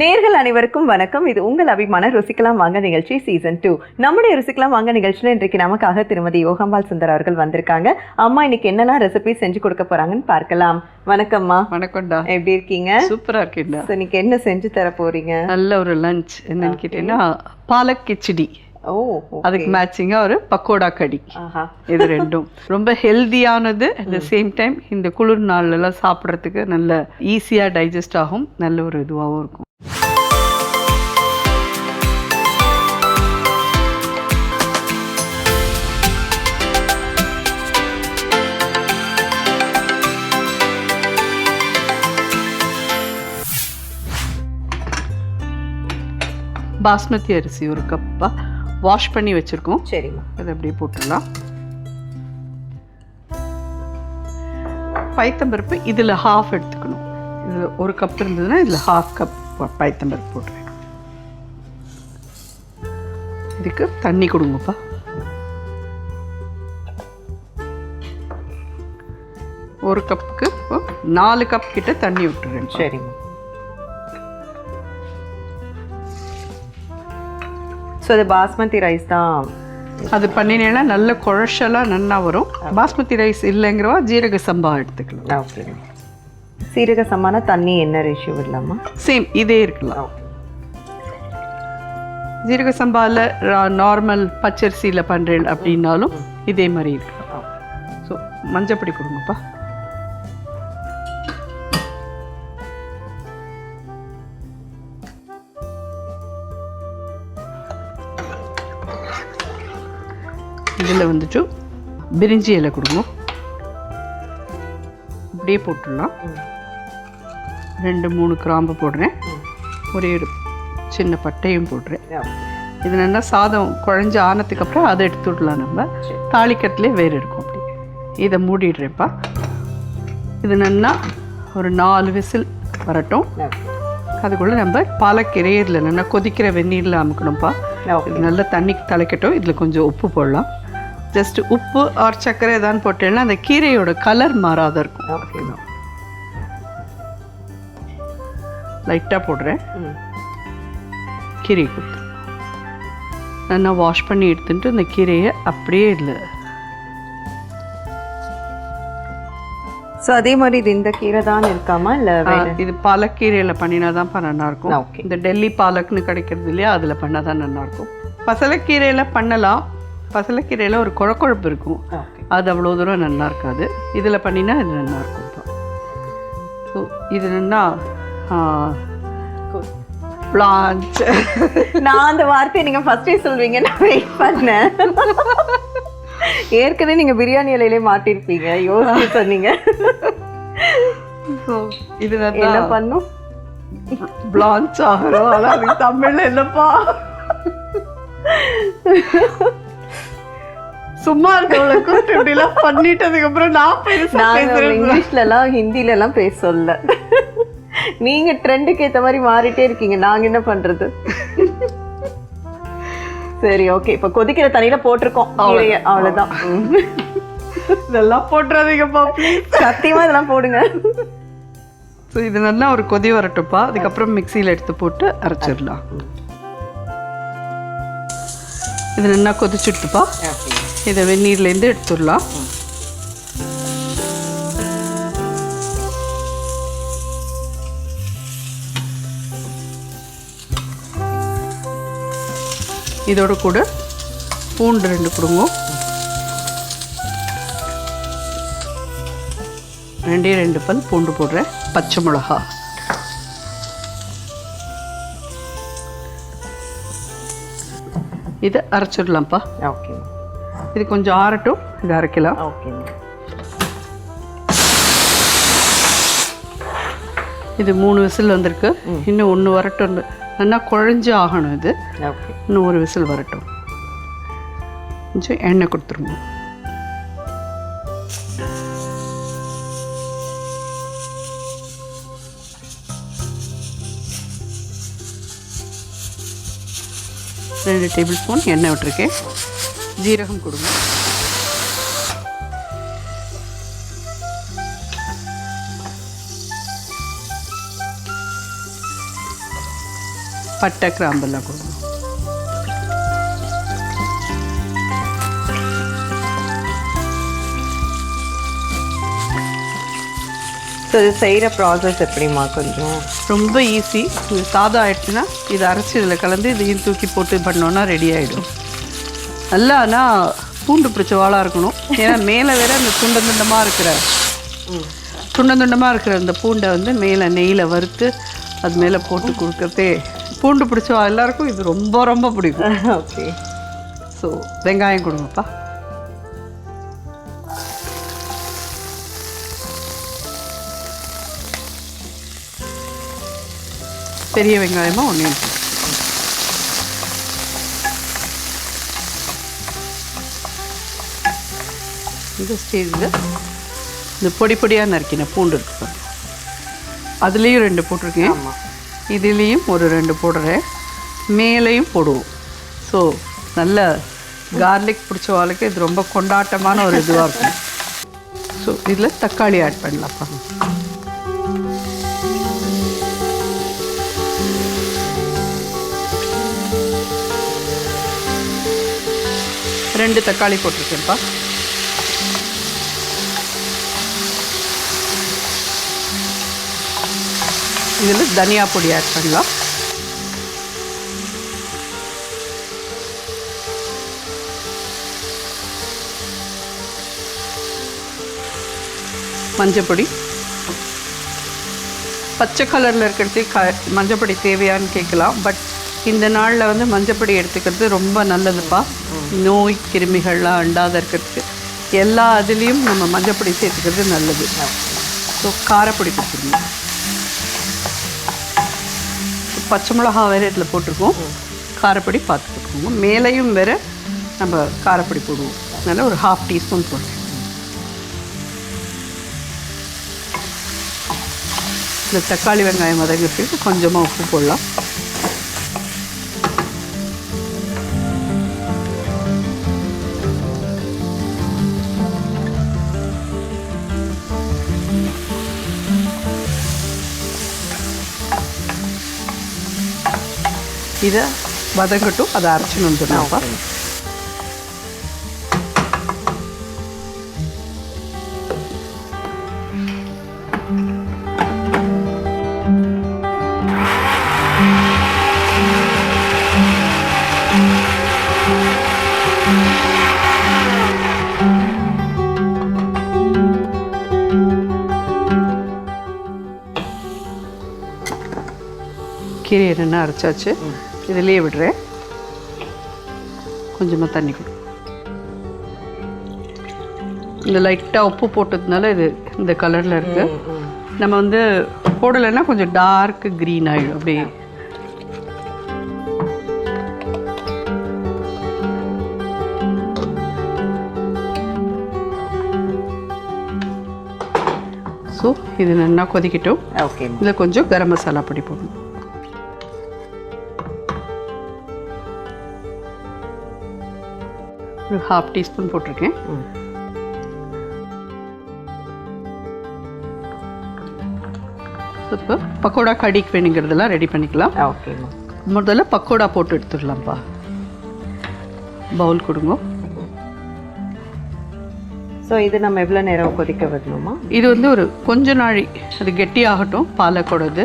நேர்கள் அனைவருக்கும் வணக்கம். இது உங்கள் அபிமான ருசிக்கலாம் வாங்க நிகழ்ச்சி சீசன் டூ நம்முடைய ருசிக்கலாம் வாங்க நிகழ்ச்சியில் இன்றைக்கு நமக்காக திருமதி யோகம்பால் சுந்தர் அவர்கள் வந்திருக்காங்க. அம்மா இன்னைக்கு என்னெல்லாம் ரெசிபி செஞ்சு கொடுக்க போறாங்கன்னு பார்க்கலாம். வணக்கம்மா. வணக்கம்டா. எப்படி இருக்கீங்க? சூப்பரா இருக்கேன்டா. So, இன்னைக்கு என்ன செஞ்சு தர போறீங்க? நல்ல ஒரு லஞ்ச் என்னன்னு கேட்டீங்கன்னா பாலக் கிச்சடி. ஓ அதுக்கு மேட்சிங்கா ஒரு பக்கோடா கடி ஆஹா. இது ரெண்டும். ரொம்ப ஹெல்தியானது அட் த சேம் டைம் இந்த குளிர் நாள்ல எல்லாம் சாப்பிட்றதுக்கு நல்ல ஈஸியா டைஜஸ்ட் ஆகும். நல்ல ஒரு இதுவாகவும் இருக்கும். பாஸ்மதி அரிசி ஒரு கப்பா வாஷ் பண்ணி வச்சிருக்கோம். சரிம்மா. அதை அப்படியே போட்டுடலாம். பைத்தம்பருப்பு இதில் ஹாஃப் எடுத்துக்கணும். இதில் ஒரு கப் இருந்ததுன்னா இதில் ஹாஃப் கப் பைத்தம்பருப்பு போட்டுறேன் இதுக்கு தண்ணி கொடுங்கப்பா. ஒரு கப்புக்கு நாலு கப் கிட்ட தண்ணி விட்டுறேன் சரிம்மா. ஸோ அது பாஸ்மதி ரைஸ் தான். அது பண்ணினேன்னா நல்ல குழச்சலாக நல்லா வரும். பாஸ்மதி ரைஸ் இல்லைங்கிறவா ஜீரக சம்பா எடுத்துக்கலாம். ஓகே சீரக சமான தண்ணி என்ன ரேஷியோ இல்லாமா சேம் இதே இருக்கலாம். ஜீரக சம்பாவில் நார்மல் பச்சரிசியில் பண்ணுறேன் அப்படின்னாலும் இதே மாதிரி இருக்கலாம் ஸோ மஞ்சப்பொடி கொடுங்கப்பா. இதில் வந்துட்டு பிரிஞ்சி இலை கொடுங்க. அப்படியே போட்டுடலாம். ரெண்டு மூணு கிராம்பு போடுறேன். ஒரே ஒரு சின்ன பட்டையும் போடுறேன். இது நல்லா சாதம் குழஞ்சு ஆனதுக்கு அப்புறம் அதை எடுத்து விடலாம் நம்ம. தாளிக்கட்டிலே வேறு இருக்கும் அப்படி. இதை மூடிடுறேன்ப்பா. இது நல்லா ஒரு நாலு விசில் வரட்டும். அதுக்குள்ளே நம்ம பாலக்கீரையே இதில் நல்லா கொதிக்கிற வெந்நீரில் அமுக்கணும்ப்பா. இது நல்லா தண்ணிக்கு தலைக்கட்டும் இதில் கொஞ்சம் உப்பு போடலாம். ஜஸ்ட் உப்பு ஆர் சர்க்கரை ஏதாவது போட்டேன்னா அந்த கீரையோட கலர் மாறாத இருக்கும். ஓகே லைட்டாக போடுறேன். கீரையை கொடுத்து. நல்லா வாஷ் பண்ணி எடுத்துட்டு இந்த கீரையை அப்படியே இதில் ஸோ அதே மாதிரி இது இந்த கீரை தான் இருக்காமா? இல்லை இது பாலக்கீரையில் பண்ணினா தான் நல்லா இருக்கும் ஓகே இந்த டெல்லி பாலக்னு கிடைக்கிறது இல்லையா அதில் பண்ணால் தான் நல்லா இருக்கும் பசலைக்கீரையில் பண்ணலாம். பசலைக்கீரையில் ஒரு குழக்குழப்பு இருக்கும். அது அவ்வளோ தூரம் நல்லா இருக்காது. இதில் பண்ணினா இது நல்லா இருக்கும் ஸோ இது என்னன்னா பிளான்ச் நான் அந்த வார்த்தையை நீங்க ஃபர்ஸ்டே சொல்வீங்க நான் வெயிட் பண்ணேன். ஏற்கனவே நீங்க பிரியாணி இலையிலே மாட்டிருப்பீங்க யோசிச்சு சொன்னீங்க. ஸோ இது என்ன நல்லா பண்ணும்? பிளான்ச் ஆகிறோம் ஆனால் தமிழ்ல என்னப்பா? சும்மா இருக்கவளை கூப்பிட்டு இப்படிலாம் பண்ணிட்டதுக்கு அப்புறம் நான் பேசுறேன் இங்கிலீஷ்ல எல்லாம் ஹிந்தில எல்லாம் பேச சொல்ல. நீங்க ட்ரெண்டுக்கு ஏத்த மாதிரி மாறிட்டே இருக்கீங்க நாங்க என்ன பண்றது? சரி ஓகே இப்ப கொதிக்கிற தண்ணியில போட்டிருக்கோம். அவ்வளவுதான். இதெல்லாம் போட்டுறாதீங்கப்பா சத்தியமா இதெல்லாம் போடுங்க. ஸோ இது நல்லா ஒரு கொதி வரட்டும்ப்பா. அதுக்கப்புறம் மிக்சியில் எடுத்து போட்டு அரைச்சிடலாம். இது நல்லா கொதிச்சுட்டுப்பா இதை வெந்நீர்லேருந்து எடுத்துடலாம். இதோட கூட பூண்டு ரெண்டு கொடுங்க. ரெண்டே ரெண்டு பல் பூண்டு போடுறேன் பச்சை மிளகா. இதை அரைச்சிடலாம்ப்பா. ஓகே இது கொஞ்சம் ஆறட்டும் இது அரைக்கலாம். இது மூணு விசில் வந்திருக்கு. இன்னும் ஒன்று வரட்டும். நல்லா குழஞ்சு ஆகணும் இது. இன்னும் ஒரு விசில் வரட்டும். கொஞ்சம் எண்ணெய் கொடுத்துருங்க. ரெண்டு டேபிள் ஸ்பூன் எண்ணெய் விட்டுருக்கேன். ஜீரகம் கொடுங்க. பட்டை கிராம்பெல்லாம் கொடுங்க. ஸோ இது செய்கிற ப்ராசஸ் எப்படிம்மா கொஞ்சம்? ரொம்ப ஈஸி இது சாதம் ஆயிடுச்சுன்னா இது அரைச்சி இதில் கலந்து இதையும் தூக்கி போட்டு பண்ணோன்னா ரெடி ஆகிடும் நல்லா ஆனால் பூண்டு பிடிச்ச வாளாக இருக்கணும். ஏன்னா மேலே வேற அந்த துண்ட துண்டமாக இருக்கிற துண்ட துண்டமாக இருக்கிற அந்த பூண்டை வந்து மேலே நெய்யில் வறுத்து அது மேலே போட்டு கொடுக்கறதே பூண்டு பிடிச்ச எல்லாருக்கும் இது ரொம்ப ரொம்ப பிடிக்கும். ஓகே. ஸோ வெங்காயம் கொடுங்கப்பா. பெரிய வெங்காயமாக ஒன்று இந்த ஸ்டேஜில் இந்த பொடி பொடியாக நறுக்கின பூண்டு இருக்கு. அதுலேயும் ரெண்டு போட்டிருக்கேன். இதுலேயும் ஒரு ரெண்டு போடுறேன். மேலேயும் போடுவோம். ஸோ நல்ல கார்லிக் பிடிச்ச வாழ்க்கை இது ரொம்ப கொண்டாட்டமான ஒரு இதுவாக இருக்கும். ஸோ இதில் தக்காளி ஆட் பண்ணலாம் பாருங்க. ரெண்டு தக்காளி போட்டிருக்கேன்ப்பா. இதில் தனியா பொடி ஆட் பண்ணலாம். மஞ்சப்பொடி. பச்சை கலரில் இருக்கிறது க மஞ்சப்பொடி தேவையான்னு கேட்கலாம். பட் இந்த நாளில் வந்து மஞ்சப்பொடி எடுத்துக்கிறது ரொம்ப நல்லதுப்பா. நோய் கிருமிகள்லாம் அண்டாத இருக்கிறதுக்கு. எல்லா இதுலேயும் நம்ம மஞ்சப்பொடி சேர்த்துக்கிறது நல்லது. ஸோ காரப்பொடி கொடுத்துருங்க. பச்சை மிளகா வேறு இதில் போட்டிருக்கோம். காரப்பொடி பார்த்து போட்டுக்கோங்க மேலேயும் வேறு நம்ம காரப்பொடி போடுவோம். அதனால் ஒரு ஹாஃப் டீஸ்பூன் போடுறேன். இந்த தக்காளி வெங்காயம் வதங்கிறதுக்கு கொஞ்சமாக உப்பு போடலாம். இதை வதங்கட்டும் அதை அரைச்சின்னு வந்துடலாம்ப்பா கீரை என்னென்ன அரைச்சாச்சு இதுலேயே விடுறேன் கொஞ்சமாக தண்ணி கொடு. இந்த லைட்டாக உப்பு போட்டதுனால இது இந்த கலரில் இருக்கு. நம்ம வந்து போடலைன்னா கொஞ்சம் டார்க் க்ரீன் ஆகிடும் அப்படி. ஸோ இது நல்லா கொதிக்கட்டும். ஓகேம்மா இதில் கொஞ்சம் கரம் மசாலா பொடி போடணும். ஒரு ஹாஃப் டீஸ்பூன் போட்டிருக்கேன். இப்போ பக்கோடா கடிக்கு வேணுங்கிறதெல்லாம் ரெடி பண்ணிக்கலாம். ஓகேம்மா முதல்ல பக்கோடா போட்டு எடுத்துடலாம்ப்பா. பவுல் கொடுங்க. ஸோ இது நம்ம எவ்வளோ நேரம் கொதிக்க விடணுமா இது வந்து ஒரு கொஞ்ச நாழி அது கெட்டியாகட்டும் பாலக்கோடது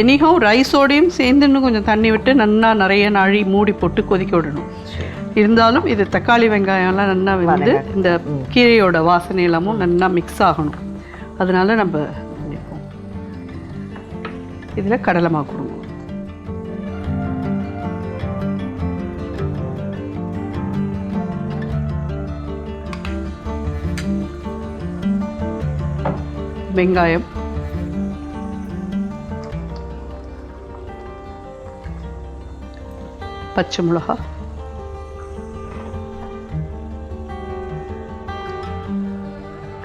எனிஹவ் ரைஸோடையும் சேர்ந்து இன்னும் கொஞ்சம் தண்ணி விட்டு நல்லா நிறைய நாழி மூடி போட்டு கொதிக்க விடணும். இருந்தாலும் இது தக்காளி வெங்காயம்லாம் நல்லா வந்து இந்த கீரையோட வாசனை எல்லாமும் நல்லா மிக்ஸ் ஆகணும். அதனால நம்ம இதில் கடலை மாவு வெங்காயம். பச்சை மிளகா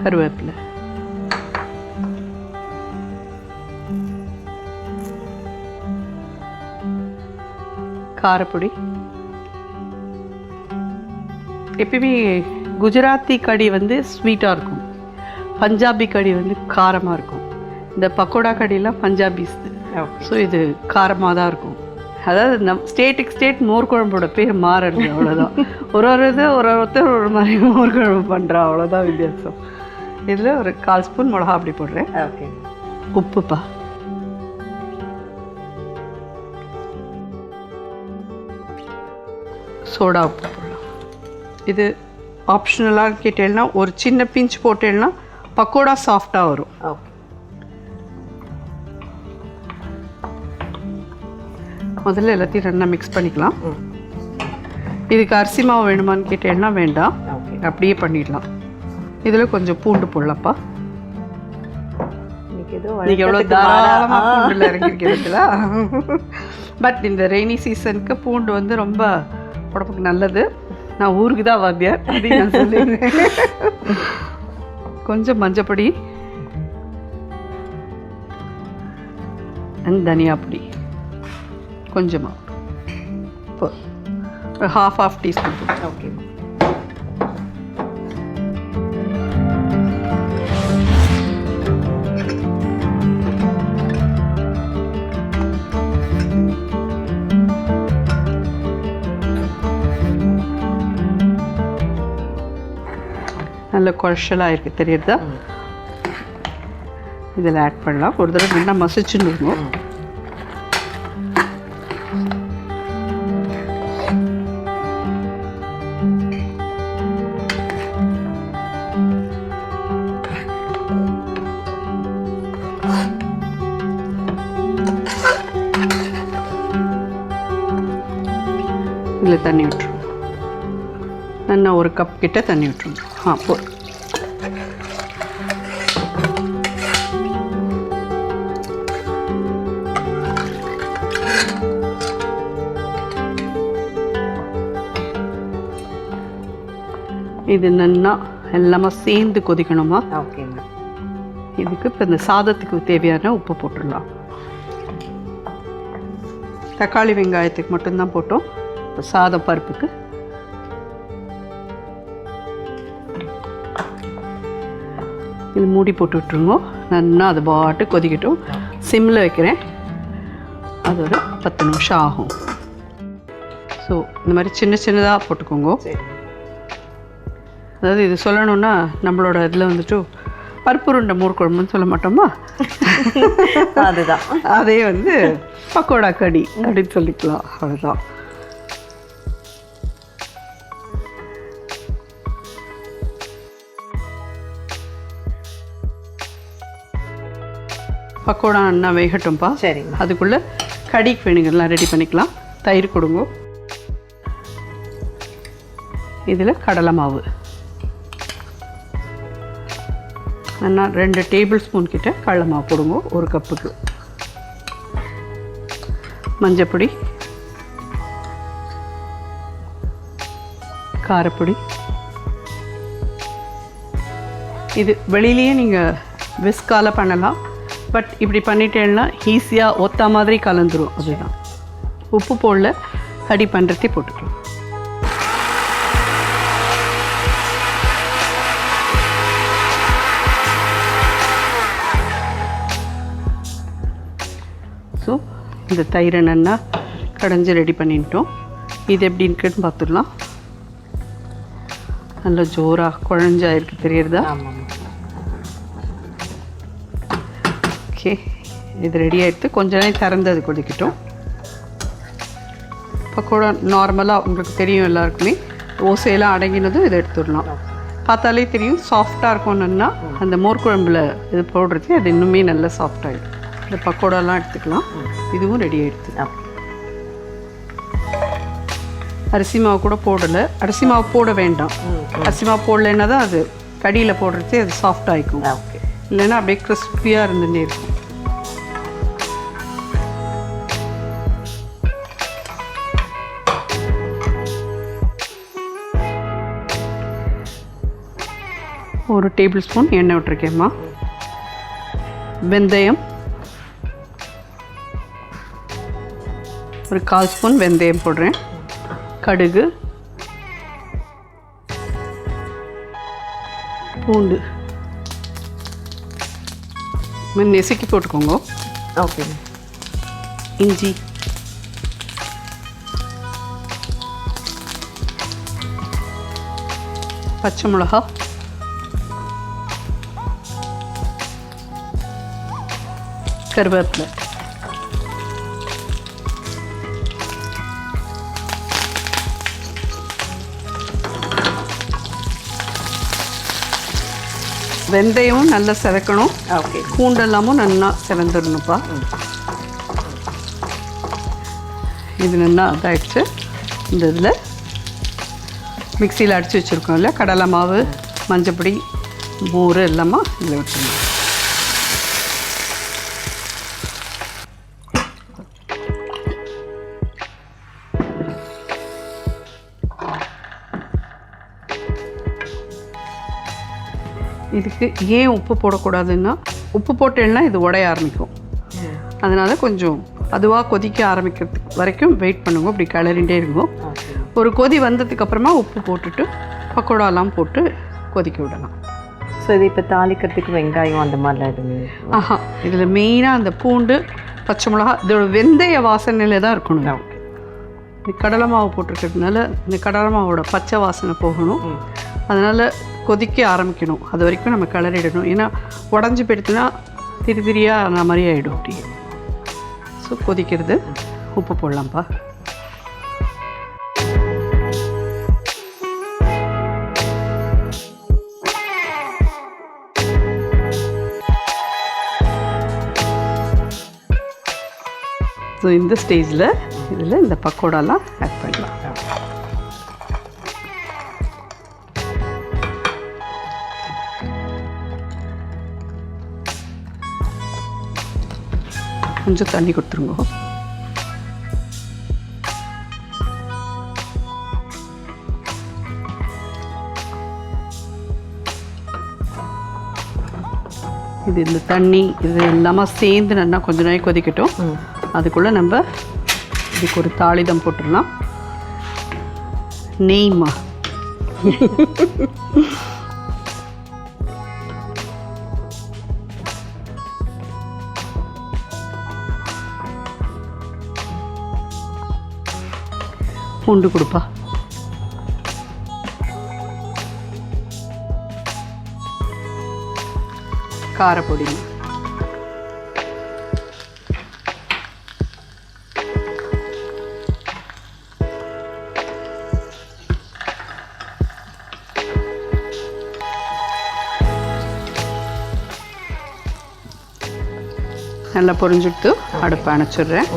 கருவேப்பிலை. காரப்பொடி. எப்பயுமே குஜராத்தி கடி வந்து ஸ்வீட்டாக இருக்கும். பஞ்சாபி கடி வந்து காரமாக இருக்கும். இந்த பக்கோடா கடியெல்லாம் பஞ்சாபிஸ் ஸோ இது காரமாக தான் இருக்கும். அதாவது நம் ஸ்டேட்டுக்கு ஸ்டேட் மோர் குழம்போட பேர் மாறுறது அவ்வளோதான் ஒரு ஒரு இது ஒரு ஒருத்தர் ஒரு மாதிரி மோர் குழம்பு பண்ணுறா அவ்வளோதான் வித்தியாசம். இதில் ஒரு கால் ஸ்பூன் மிளகா அப்படி போடுறேன். ஓகே. உப்புப்பா. சோடா உப்பு போடலாம். இது ஆப்ஷனலாக கேட்டேன்னா ஒரு சின்ன பிஞ்ச் போட்டேன்னா பக்கோடா சாஃப்டாக வரும். முதல்ல எல்லாத்தையும் ரெண்டாக மிக்ஸ் பண்ணிக்கலாம். இதுக்கு அரிசி மாவு வேணுமான்னு கேட்டேன்னா வேண்டாம். அப்படியே பண்ணிடலாம். இதில் கொஞ்சம் பூண்டு போடலாம்ப்பா. இன்னைக்கு எவ்வளோ. தாராளமாக. பூண்டில் பட் இந்த ரெய்னி சீசனுக்கு பூண்டு வந்து ரொம்ப உடம்புக்கு நல்லது. நான் ஊருக்கு தான் வாத்தியார் நான் கொஞ்சம் மஞ்சப்பொடி. அண்ட் தனியா பொடி. கொஞ்சமாக ஹாஃப் ஹாஃப் டீஸ்பூன் ஓகே நல்ல குழச்சலாக இருக்குது தெரியுறதா இதில் ஆட் பண்ணலாம். ஒரு தடவை நல்லா மசிச்சுன்னு இருக்கணும் இதில் தண்ணி விட்டுருவோம் நல்லா ஒரு கப் கிட்ட தண்ணி விட்டுருவோம் ஆ போதும். இது நல்லா எல்லாமே சேர்ந்து கொதிக்கணுமா? ஓகேங்க இதுக்கு இப்போ இந்த சாதத்துக்கு தேவையான உப்பு போட்டுடலாம். தக்காளி வெங்காயத்துக்கு மட்டும்தான் போட்டோம். இப்போ சாதம் பருப்புக்கு. இது மூடி போட்டு விட்டுருங்க. நல்லா அது பாட்டு கொதிக்கட்டும். சிம்மில் வைக்கிறேன். அது ஒரு பத்து நிமிஷம் ஆகும். ஸோ இந்த மாதிரி சின்ன சின்னதாக போட்டுக்கோங்க. அதாவது இது சொல்லணும்னா நம்மளோட இதில் வந்துட்டு பருப்பு உருண்டை மோர் குழம்புன்னு சொல்ல மாட்டோமா? அதுதான். அதே வந்து பக்கோடா கடி அப்படின்னு சொல்லிக்கலாம். அவ்வளோதான் பக்கோடா நல்லா வேகட்டும்ப்பா சரிங்க அதுக்குள்ளே கடிக்கு வேணுங்கெல்லாம் ரெடி பண்ணிக்கலாம். தயிர் கொடுங்க. இதில் கடலை மாவு. நல்லா ரெண்டு டேபிள் ஸ்பூன் கிட்ட கடலமாவு போடுங்க. ஒரு கப்புக்கு. மஞ்சப்பொடி. காரப்பொடி. இது வெளியிலேயே நீங்கள் விஸ்கால பண்ணலாம். பட் இப்படி பண்ணிட்டேன்னா ஈஸியாக ஒத்த மாதிரி கலந்துரும். அதுதான். உப்பு போடல கடி பண்ணுறதே போட்டுக்கலாம். இந்த தயிரை நல்லா கடைஞ்சி ரெடி பண்ணிட்டோம். இது எப்படி இருக்குன்னு பார்த்துடலாம். நல்லா ஜோராக குழஞ்சா இருக்கு தெரியுறதா ஓகே இது ரெடி ஆகிடுத்து கொஞ்ச நேரம் திறந்து அது கொதிக்கட்டும். பக்கோடா நார்மலாக உங்களுக்கு தெரியும் எல்லாருக்குமே. ஓசையெல்லாம் அடங்கினதும் இதை எடுத்துடலாம். பார்த்தாலே தெரியும் சாஃப்டாக இருக்கும்னுன்னா அந்த மோர் குழம்புல இது போடுறது அது இன்னுமே நல்லா சாஃப்டாகிடும் இந்த பக்கோடாலாம் எடுத்துக்கலாம். இதுவும் ரெடி ஆகிடுது அரிசி மாவு கூட போடலை. அரிசி மாவு போட வேண்டாம். அரிசி மாவு போடலைன்னா தான் அது கடியில் போடுறது அது சாஃப்ட் ஆகிக்கும் இல்லைன்னா அப்படியே கிறிஸ்பியாக இருந்துட்டே இருக்கும். ஒரு டேபிள் ஸ்பூன் எண்ணெய் விட்டுருக்கேம்மா. வெந்தயம் ஒரு கால் ஸ்பூன் வெந்தயம் போடுறேன். கடுகு. பூண்டு. நெசுக்கி போட்டுக்கோங்க. ஓகே. இஞ்சி. பச்சை மிளகா. கருவேப்பிலை. வெந்தயமும் நல்லா செவக்கணும். ஓகே பூண்டெல்லாமும் நல்லா செவந்துடணும்ப்பா இது நல்லா இதாகிடுச்சு இந்த இதில் மிக்சியில் அடித்து வச்சுருக்கோம் இல்லையா? கடலை மாவு மஞ்சப்பொடி மோர் எல்லாமே இதில் விட்டுருணும் இதுக்கு ஏன் உப்பு போடக்கூடாதுன்னா உப்பு போட்டேன்னா இது உடைய ஆரம்பிக்கும். அதனால் கொஞ்சம் அதுவாக கொதிக்க ஆரம்பிக்கிறதுக்கு வரைக்கும் வெயிட் பண்ணுங்க. அப்படி கிளறிண்டே இருக்கும் ஒரு கொதி வந்ததுக்கு அப்புறமா உப்பு போட்டுட்டு பக்கோடாலாம் போட்டு கொதிக்க விடலாம். ஸோ இது இப்போ தாளிக்கிறதுக்கு வெங்காயம் அந்த மாதிரிலாம் எதுவுமே ஆஹா இதில் மெயினாக அந்த பூண்டு பச்சை மிளகா இதோட வெந்தய வாசனையில் தான் இருக்கணும். இந்த கடலை மாவு போட்டிருக்கிறதுனால இந்த கடலை மாவோட பச்சை வாசனை போகணும். அதனால் கொதிக்க ஆரம்பிக்கணும். அது வரைக்கும் நம்ம கிளறிடணும். ஏன்னா உடஞ்சி போயிடுச்சுன்னா திரி திரியாக அந்த மாதிரி ஆகிடும் அப்படி. ஸோ கொதிக்கிறது உப்பு போடலாம்ப்பா. ஸோ இந்த ஸ்டேஜில் இதில் இந்த பக்கோடாலாம் ஆட் பண்ணலாம். கொஞ்சம் தண்ணி கொடுத்துருங்க. இது இந்த தண்ணி இது எல்லாமே சேர்ந்து நல்லா கொஞ்ச நாள் கொதிக்கட்டும். அதுக்குள்ளே நம்ம இதுக்கு ஒரு தாளிதம் போட்டுடலாம். நெய்மா பூண்டு கொடுப்பா. காரப்பொடி. நல்லா பொறிஞ்சுட்டு அடுப்பை அணைச்சிடுறேன்.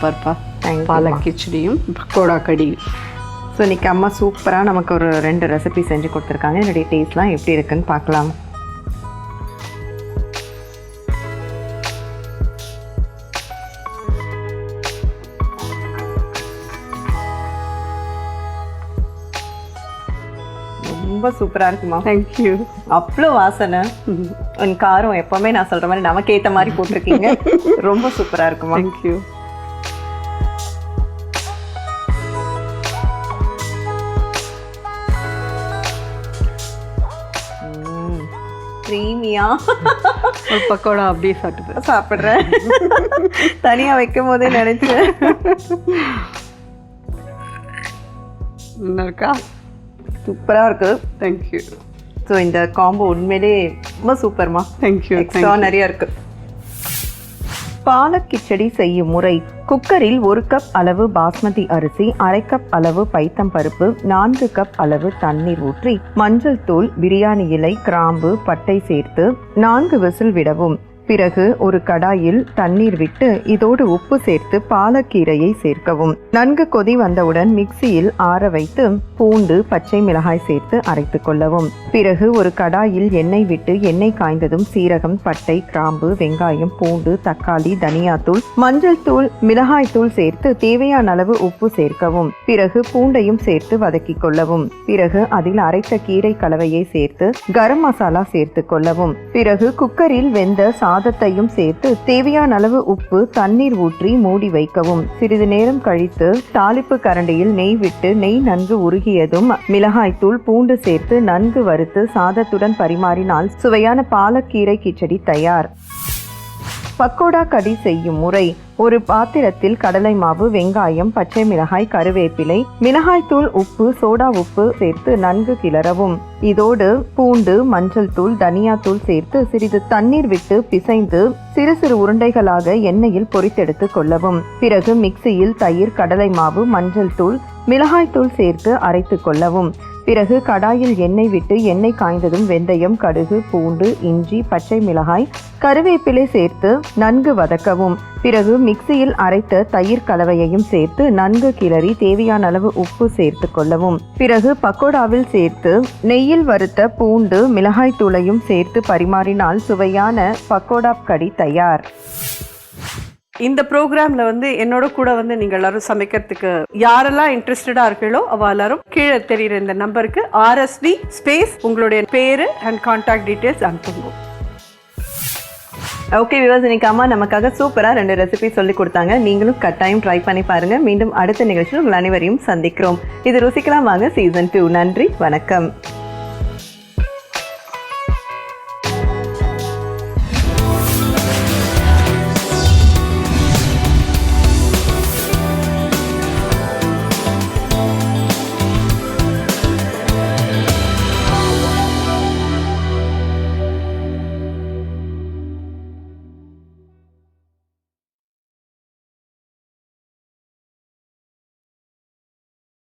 சாப்பிட்டு பார்ப்பா Thank you, பாலக் கிச்சடியும் பக்கோடா கடி ஸோ இன்னைக்கு அம்மா சூப்பராக நமக்கு ஒரு ரெண்டு ரெசிபி செஞ்சு கொடுத்துருக்காங்க. என்னுடைய டேஸ்ட்லாம் எப்படி இருக்குன்னு பார்க்கலாம். ரொம்ப சூப்பராக இருக்குமா? தேங்க்யூ அவ்வளோ வாசனை. உன் காரம் எப்பவுமே நான் சொல்ற மாதிரி நமக்கு ஏற்ற மாதிரி போட்டிருக்கீங்க. ரொம்ப சூப்பராக இருக்குமா? தேங்க்யூ க்ரீமியா ஒரு பக்கோடா அப்படியே சாப்பிட்டு சாப்பிட்றேன். தனியா வைக்கும் போதே நினைச்சேன் இருக்கா சூப்பரா இருக்கு. தேங்க்யூ ஸோ இந்த காம்போ உண்மையிலே ரொம்ப சூப்பர்மா. தேங்க்யூ எக்ஸ்ட்ரா நிறைய இருக்கு. பாலக் கிச்சடி செய்யும் முறை. குக்கரில் ஒரு கப் அளவு பாஸ்மதி அரிசி அரை கப் அளவு பைத்தம் பருப்பு நான்கு கப் அளவு தண்ணீர் ஊற்றி மஞ்சள் தூள் பிரியாணி இலை கிராம்பு பட்டை சேர்த்து நான்கு விசில் விடவும். பிறகு ஒரு கடாயில் தண்ணீர் விட்டு இதோடு உப்பு சேர்த்து பாலக்கீரையை சேர்க்கவும். நன்கு கொதி வந்தவுடன் மிக்சியில் ஆற வைத்து பூண்டு பச்சை மிளகாய் சேர்த்து அரைத்து கொள்ளவும். பிறகு ஒரு கடாயில் எண்ணெய் விட்டு எண்ணெய் காய்ந்ததும் சீரகம் பட்டை கிராம்பு வெங்காயம் பூண்டு தக்காளி தனியாத்தூள் மஞ்சள் தூள் மிளகாய் தூள் சேர்த்து தேவையான அளவு உப்பு சேர்க்கவும். பிறகு பூண்டையும் சேர்த்து வதக்கிக் கொள்ளவும். பிறகு அதில் அரைத்த கீரை கலவையை சேர்த்து கரம் மசாலா சேர்த்து கொள்ளவும். பிறகு குக்கரில் வெந்த சாதம் சாதத்தையும் சேர்த்து தேவையான அளவு உப்பு தண்ணீர் ஊற்றி மூடி வைக்கவும். சிறிது நேரம் கழித்து தாளிப்பு கரண்டியில் நெய் விட்டு நெய் நன்கு உருகியதும் மிளகாய்த்தூள் பூண்டு சேர்த்து நன்கு வறுத்து சாதத்துடன் பரிமாறினால் சுவையான பாலக்கீரை கிச்சடி தயார். பக்கோடா கடி செய்யும் முறை. ஒரு பாத்திரத்தில் கடலை மாவு வெங்காயம் பச்சை மிளகாய் கருவேப்பிலை மிளகாய்த்தூள் உப்பு சோடா உப்பு சேர்த்து நன்கு கிளறவும். இதோடு பூண்டு மஞ்சள் தூள் தனியாத்தூள் சேர்த்து சிறிது தண்ணீர் விட்டு பிசைந்து சிறு சிறு உருண்டைகளாக எண்ணெயில் பொரித்தெடுத்து கொள்ளவும். பிறகு மிக்சியில் தயிர் கடலை மாவு மஞ்சள் தூள் மிளகாய்த்தூள் சேர்த்து அரைத்து கொள்ளவும். பிறகு கடாயில் எண்ணெய் விட்டு எண்ணெய் காய்ந்ததும் வெந்தயம் கடுகு பூண்டு இஞ்சி பச்சை மிளகாய் கருவேப்பிலை சேர்த்து நன்கு வதக்கவும். பிறகு மிக்சியில் அரைத்த தயிர் கலவையையும் சேர்த்து நன்கு கிளறி தேவையான அளவு உப்பு சேர்த்து கொள்ளவும். பிறகு பக்கோடாவில் சேர்த்து நெய்யில் வறுத்த பூண்டு மிளகாய் தூளையும் சேர்த்து பரிமாறினால் சுவையான பக்கோடா கடி தயார். இந்த ப்ரோக்ராம்ல வந்து என்னோட கூட வந்து நீங்க எல்லாரும் சமைக்கிறதுக்கு யாரெல்லாம் இன்ட்ரெஸ்டடா இருக்கீங்களோ அவ எல்லாரும் கீழே தெரியுற இந்த நம்பருக்கு ஆர்எஸ்டி ஸ்பேஸ் உங்களுடைய பேரு அண்ட் கான்டாக்ட் டீடைல்ஸ் அனுப்புங்க. ஓகே விவாஸ் இன்னைக்கு அம்மா நமக்காக சூப்பராக ரெண்டு ரெசிபி சொல்லி கொடுத்தாங்க. நீங்களும் கட்டாயம் ட்ரை பண்ணி பாருங்க. மீண்டும் அடுத்த நிகழ்ச்சியில் உங்கள் அனைவரையும் சந்திக்கிறோம். இது ருசிக்கலாம் வாங்க. சீசன் டூ நன்றி. வணக்கம்.